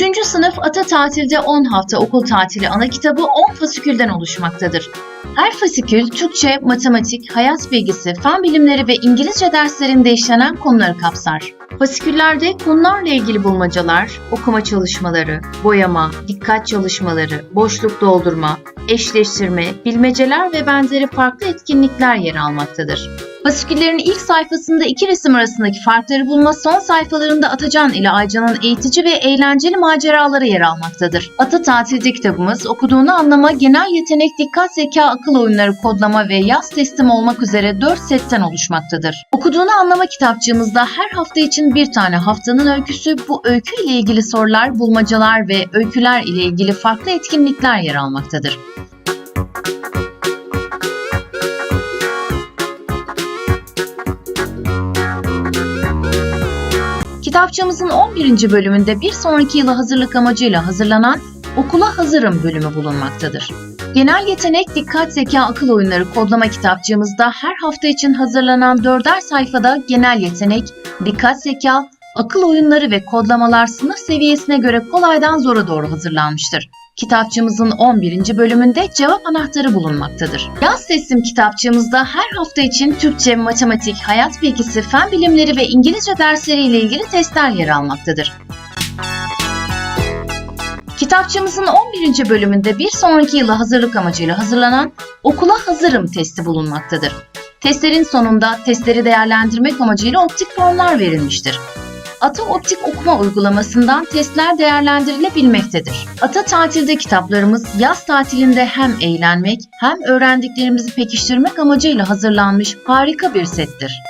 3. sınıf ata tatilde 10 hafta okul tatili ana kitabı 10 fasikülden oluşmaktadır. Her fasikül Türkçe, matematik, hayat bilgisi, fen bilimleri ve İngilizce derslerinde işlenen konuları kapsar. Fasiküllerde konularla ilgili bulmacalar, okuma çalışmaları, boyama, dikkat çalışmaları, boşluk doldurma, eşleştirme, bilmeceler ve benzeri farklı etkinlikler yer almaktadır. Fasiküllerin ilk sayfasında iki resim arasındaki farkları bulma, son sayfalarında Atacan ile Aycan'ın eğitici ve eğlenceli maceraları yer almaktadır. Ata Tatilde kitabımız okuduğunu anlama, genel yetenek, dikkat, zeka, akıl oyunları, kodlama ve yaz teslim olmak üzere 4 setten oluşmaktadır. Okuduğunu anlama kitapçığımızda her hafta için bir tane haftanın öyküsü, bu öykü ile ilgili sorular, bulmacalar ve öyküler ile ilgili farklı etkinlikler yer almaktadır. Kitapçığımızın 11. bölümünde bir sonraki yıla hazırlık amacıyla hazırlanan Okula Hazırım bölümü bulunmaktadır. Genel yetenek, dikkat, zeka, akıl oyunları kodlama kitapçığımızda her hafta için hazırlanan dörder sayfada genel yetenek, dikkat, zeka, akıl oyunları ve kodlamalar sınıf seviyesine göre kolaydan zora doğru hazırlanmıştır. Kitapçığımızın 11. bölümünde cevap anahtarı bulunmaktadır. Yaz teslim kitapçığımızda her hafta için Türkçe, matematik, hayat bilgisi, fen bilimleri ve İngilizce dersleri ile ilgili testler yer almaktadır. Kitapçığımızın 11. bölümünde bir sonraki yıla hazırlık amacıyla hazırlanan Okula Hazırım testi bulunmaktadır. Testlerin sonunda testleri değerlendirmek amacıyla optik formlar verilmiştir. Ata Optik Okuma uygulamasından testler değerlendirilebilmektedir. Ata Tatilde kitaplarımız yaz tatilinde hem eğlenmek hem öğrendiklerimizi pekiştirmek amacıyla hazırlanmış harika bir settir.